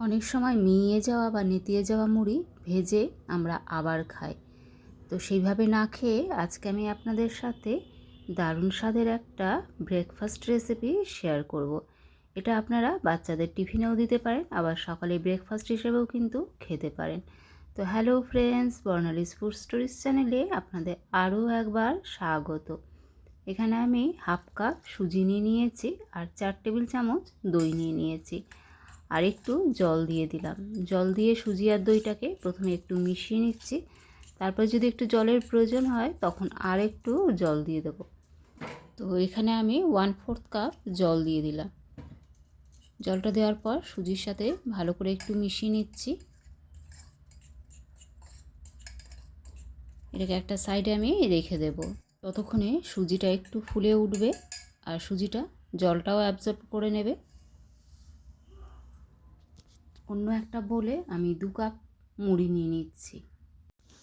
অনেক সময় মিইয়ে যাওয়া বা নেতিয়ে যাওয়া মুড়ি ভেজে আমরা আবার খাই। তো সেইভাবে না খেয়ে আজকে আমি আপনাদের সাথে দারুণ স্বাদের একটা ব্রেকফাস্ট রেসিপি শেয়ার করব। এটা আপনারা বাচ্চাদের টিফিনেও দিতে পারেন, আবার সকালে ব্রেকফাস্ট হিসেবেও কিন্তু খেতে পারেন। তো hello friends Barnali's food stories চ্যানেলে আপনাদের আরও একবার স্বাগত। এখানে আমি হাফ কাপ সুজি নিয়ে নিয়েছি আর চার টেবিল চামচ দই নিয়ে নিয়েছি। আর একটু জল দিয়ে দিলাম। জল দিয়ে সুজি আর দইটাকে প্রথমে একটু মিশিয়ে নিচ্ছি। তারপর যদি একটু জলের প্রয়োজন হয়, তখন আর একটু জল দিয়ে দেবো। তো এখানে আমি ওয়ান ফোর্থ কাপ জল দিয়ে দিলাম। জলটা দেওয়ার পর সুজির সাথে ভালো করে একটু মিশিয়ে নিচ্ছি। এটাকে একটা সাইডে আমি রেখে দেব। ততক্ষণে সুজিটা একটু ফুলে উঠবে আর সুজিটা জলটাও অ্যাবজর্ব করে নেবে। অন্য একটা বলে আমি দু কাপ মুড়ি নিয়ে নিচ্ছি।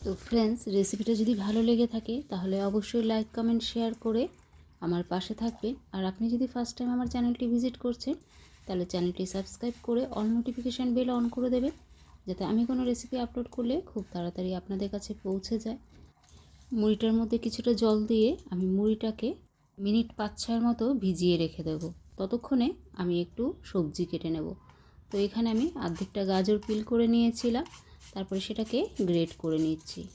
তো ফ্রেন্ডস রেসিপিটা যদি ভালো লেগে থাকে, তাহলে অবশ্যই লাইক কমেন্ট শেয়ার করে আমার পাশে থাকবেন। আর আপনি যদি ফার্স্ট টাইম আমার চ্যানেলটি ভিজিট করছেন, তাহলে চ্যানেলটি সাবস্ক্রাইব করে অল নোটিফিকেশান বেল অন করে দেবেন, যাতে আমি কোনো রেসিপি আপলোড করলে খুব তাড়াতাড়ি আপনাদের কাছে পৌঁছে যায়। মুড়িটার মধ্যে কিছুটা জল দিয়ে আমি মুড়িটাকে মিনিট পাঁচ ছয়ের মতো ভিজিয়ে রেখে দেবো। ততক্ষণে আমি একটু সবজি কেটে নেব। তো এখানে আমি অর্ধেকটা গাজর পিল করে নিয়েছিলাম। তারপরে সেটাকে গ্রেট করে নিচ্ছি।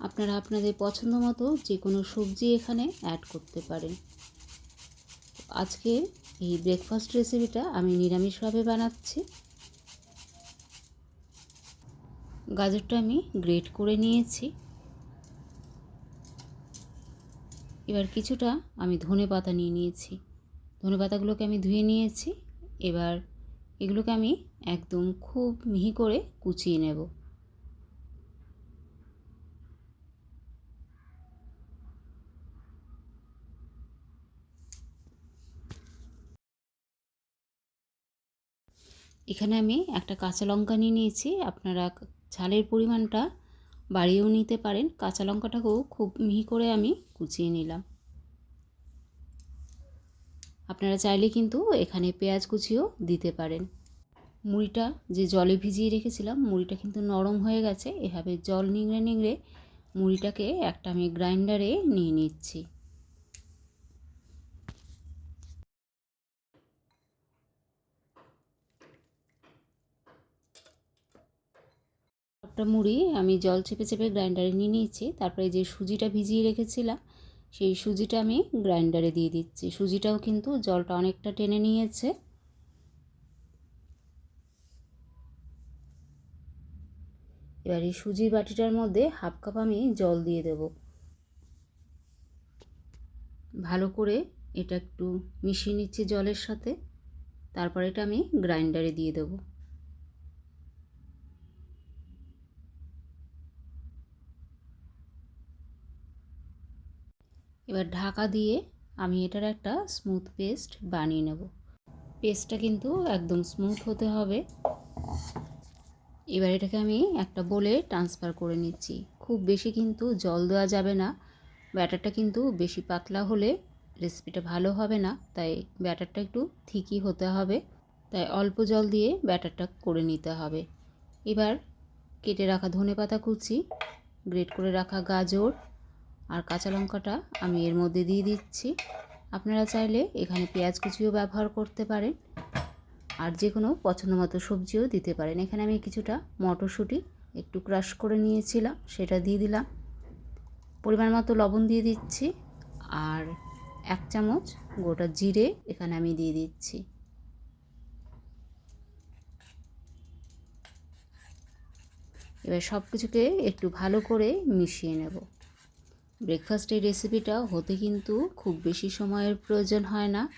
আপনারা আপনাদের পছন্দ মতো যে কোনো সবজি এখানে অ্যাড করতে পারেন। আজকে এই ব্রেকফাস্ট রেসিপিটা আমি নিরামিষভাবে বানাচ্ছি। গাজরটা আমি গ্রেট করে নিয়েছি। এবার কিছুটা আমি ধনে পাতা নিয়ে নিয়েছি। ধনে পাতাগুলোকে আমি ধুয়ে নিয়েছি। এবার এগুলোকে আমি একদম খুব মিহি করে কুচিয়ে নেব। এখানে আমি একটা কাঁচা লঙ্কা নিয়ে নিয়েছি। আপনারা ঝালের পরিমাণটা বাড়িয়েও নিতে পারেন। কাঁচা লঙ্কাটাকেও খুব মিহি করে আমি কুচিয়ে নিলাম। আপনারা চাইলে কিন্তু এখানে পেঁয়াজ কুচিও দিতে পারেন। মুড়িটা যে জলে ভিজিয়ে রেখেছিলাম, মুড়িটা কিন্তু নরম হয়ে গেছে। এভাবে জল নিংড়ে নিংড়ে মুড়িটাকে একটা আমি গ্রাইন্ডারে নিয়ে নিচ্ছি। একটা মুড়ি আমি জল চেপে চেপে গ্রাইন্ডারে নিয়ে নিয়েছি। তারপরে যে সুজিটা ভিজিয়ে রেখেছিলাম সেই সুজিটা আমি গ্রাইন্ডারে দিয়ে দিচ্ছি। সুজিটাও কিন্তু জলটা অনেকটা টেনে নিয়েছে। এবার এই সুজির বাটিটার মধ্যে হাফ কাপ আমি জল দিয়ে দেব। ভালো করে এটা একটু মিশিয়ে নিচ্ছি জলের সাথে। তারপর এটা আমি গ্রাইন্ডারে দিয়ে দেবো। এবার ঢাকা দিয়ে আমি এটার একটা স্মুথ পেস্ট বানিয়ে নেব। পেস্টটা কিন্তু একদম স্মুথ হতে হবে। এবার এটাকে আমি একটা বলে ট্রান্সফার করে নিচ্ছি। খুব বেশি কিন্তু জল দেওয়া যাবে না। ব্যাটারটা কিন্তু বেশি পাতলা হলে রেসিপিটা ভালো হবে না, তাই ব্যাটারটা একটু থিকই হতে হবে। তাই অল্প জল দিয়ে ব্যাটারটা করে নিতে হবে। এবার কেটে রাখা ধনে পাতা কুচি গ্রেট করে রাখা গাজর আর কাঁচা লঙ্কাটা আমি এর মধ্যে দিয়ে দিচ্ছি। আপনারা চাইলে এখানে পেঁয়াজ কুচিও ব্যবহার করতে পারেন আর যে কোনো পছন্দ মতো সবজিও দিতে পারেন। এখানে আমি কিছুটা মটরশুঁটি একটু ক্রাশ করে নিয়েছিলাম, সেটা দিয়ে দিলাম। পরিমাণ মতো লবণ দিয়ে দিচ্ছি আর এক চামচ গোটা জিরে এখানে আমি দিয়ে দিচ্ছি। এবার সব কিছুকে একটু ভালো করে মিশিয়ে নেব। ব্রেকফাস্টের রেসিপিটা হতে কিন্তু খুব বেশি সময়ের প্রয়োজন হয় না।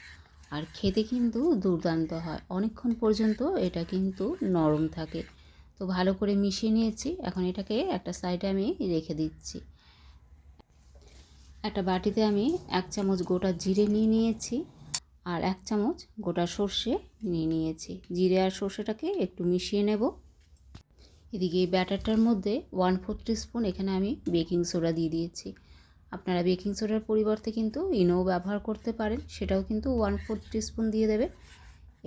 আর খেতে কিন্তু দুর্দান্ত হয়। অনেকক্ষণ পর্যন্ত এটা কিন্তু নরম থাকে। তো ভালো করে মিশিয়ে নিয়েছি। এখন এটাকে একটা সাইডে আমি রেখে দিচ্ছি। একটা বাটিতে আমি এক চামচ গোটা জিরে নিয়ে নিয়েছি আর এক চামচ গোটা সর্ষে নিয়ে নিয়েছি। জিরে আর সর্ষেটাকে একটু মিশিয়ে নেব। এদিকে এই ব্যাটারটার মধ্যে ওয়ান ফোর স্পুন এখানে আমি বেকিং সোডা দিয়ে দিয়েছি। আপনারা বেকিং সোডার পরিবর্তে কিন্তু ইনোও ব্যবহার করতে পারেন, সেটাও কিন্তু ওয়ান ফোর স্পুন দিয়ে দেবে।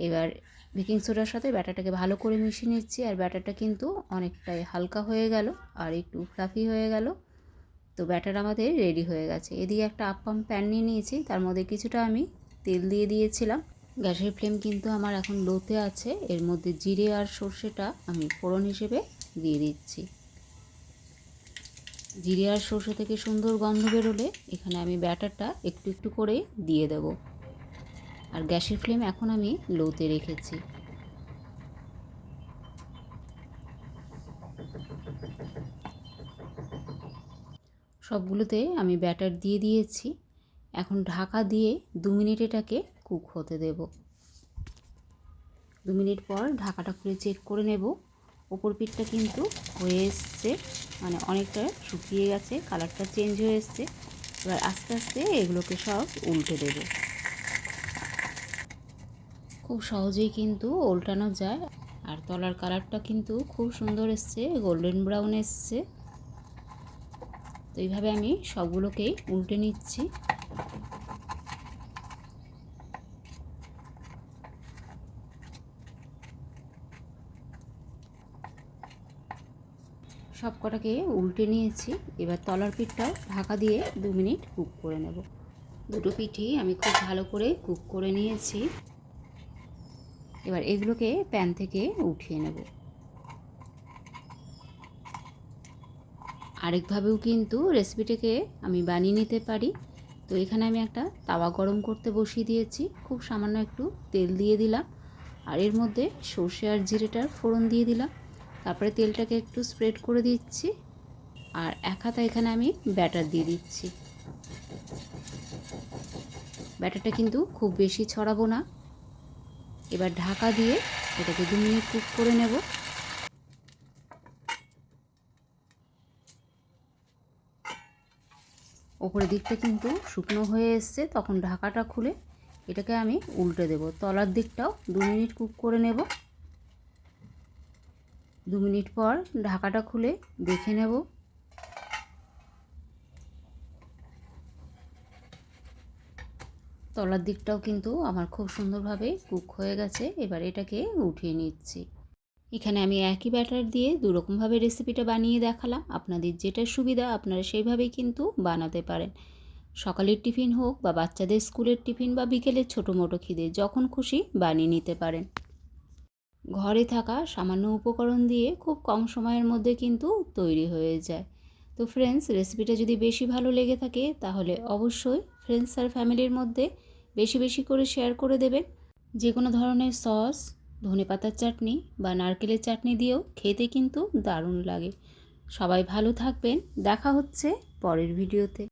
এবার বেকিং সোডার সাথে ব্যাটারটাকে ভালো করে মিশিয়ে নিচ্ছি, আর ব্যাটারটা কিন্তু অনেকটাই হালকা হয়ে গেল, আর একটু ফ্লাফি হয়ে গেল। তো ব্যাটার আমাদের রেডি হয়ে গেছে। এদিকে একটা আপ্পাম প্যান নিয়ে নিয়েছি, তার মধ্যে কিছুটা আমি তেল দিয়ে দিয়েছিলাম। গ্যাসের ফ্লেম কিন্তু আমার এখন লোতে আছে, এর মধ্যে জিরে আর সর্ষেটা আমি ফোড়ন হিসেবে দিয়ে দিচ্ছি। জিরে আর সর্ষে থেকে সুন্দর গন্ধ বেরোলে এখানে আমি ব্যাটারটা একটু একটু করে দিয়ে দেব। আর গ্যাসের ফ্লেম এখন আমি লোতে রেখেছি। সবগুলোতে আমি ব্যাটার দিয়ে দিয়েছি। এখন ঢাকা দিয়ে দু মিনিট এটাকে কুক হতে দেব। দু মিনিট পর ঢাকাটা খুলে চেক করে নেব। ওপর পিঠটা কিন্তু হয়ে এসছে। মানে অনেকটা শুকিয়ে গেছে কালারটা চেঞ্জ হয়ে এসছে। এবার আস্তে আস্তে এগুলোকে সব উল্টে দেব। খুব সহজেই কিন্তু উল্টানো যায়। আর তলার কালারটা কিন্তু খুব সুন্দর এসছে গোল্ডেন ব্রাউন এসছে। তো এইভাবে আমি সবগুলোকেই উল্টে নিচ্ছি। সব কটাকে উল্টে নিয়েছি। এবার তলার পিঠটাও ঢাকা দিয়ে দু মিনিট কুক করে নেব। দুটো পিঠই আমি খুব ভালো করে কুক করে নিয়েছি। এবার এগুলোকে প্যান থেকে উঠিয়ে নেব। আরেকভাবেও কিন্তু রেসিপিটাকে আমি বানিয়ে নিতে পারি। তো এখানে আমি একটা তাওয়া গরম করতে বসিয়ে দিয়েছি। খুব সামান্য একটু তেল দিয়ে দিলাম। আর এর মধ্যে সর্ষে আর জিরেটার ফোড়ন দিয়ে দিলাম। তারপরে তেলটাকে একটু স্প্রেড করে দিচ্ছি। আর এক হাতা এখানে আমি ব্যাটার দিয়ে দিচ্ছি। ব্যাটারটা কিন্তু খুব বেশি ছড়াবো না। এবার ঢাকা দিয়ে এটাকে দু মিনিট কুক করে নেব। ওপরের দিকটা কিন্তু শুকনো হয়ে এসছে, তখন ঢাকাটা খুলে এটাকে আমি উল্টে দেব। তলার দিকটাও দু মিনিট কুক করে নেব। দু মিনিট পর ঢাকাটা খুলে দেখে নেব। তলার দিকটাও কিন্তু আমার খুব সুন্দরভাবে কুক হয়ে গেছে। এবার এটাকে উঠিয়ে নিচ্ছি। এখানে আমি একই ব্যাটার দিয়ে দুরকমভাবে রেসিপিটা বানিয়ে দেখালাম। আপনাদের যেটা সুবিধা আপনারা সেইভাবেই কিন্তু বানাতে পারেন। সকালের টিফিন হোক বা বাচ্চাদের স্কুলের টিফিন বা বিকেলের ছোটো মোটো খিদে, যখন খুশি বানিয়ে নিতে পারেন। ঘরে থাকা সামান্য উপকরণ দিয়ে খুব কম সময়ের মধ্যে কিন্তু তৈরি হয়ে যায়। তো ফ্রেন্ডস রেসিপিটা যদি বেশি ভালো লেগে থাকে, তাহলে অবশ্যই ফ্রেন্ডস আর ফ্যামিলির মধ্যে বেশি বেশি করে শেয়ার করে দেবেন। যে কোনো ধরনের সস ধনে পাতার চাটনি বা নারকেলের চাটনি দিয়েও খেতে কিন্তু দারুণ লাগে। সবাই ভালো থাকবেন। দেখা হচ্ছে পরের ভিডিওতে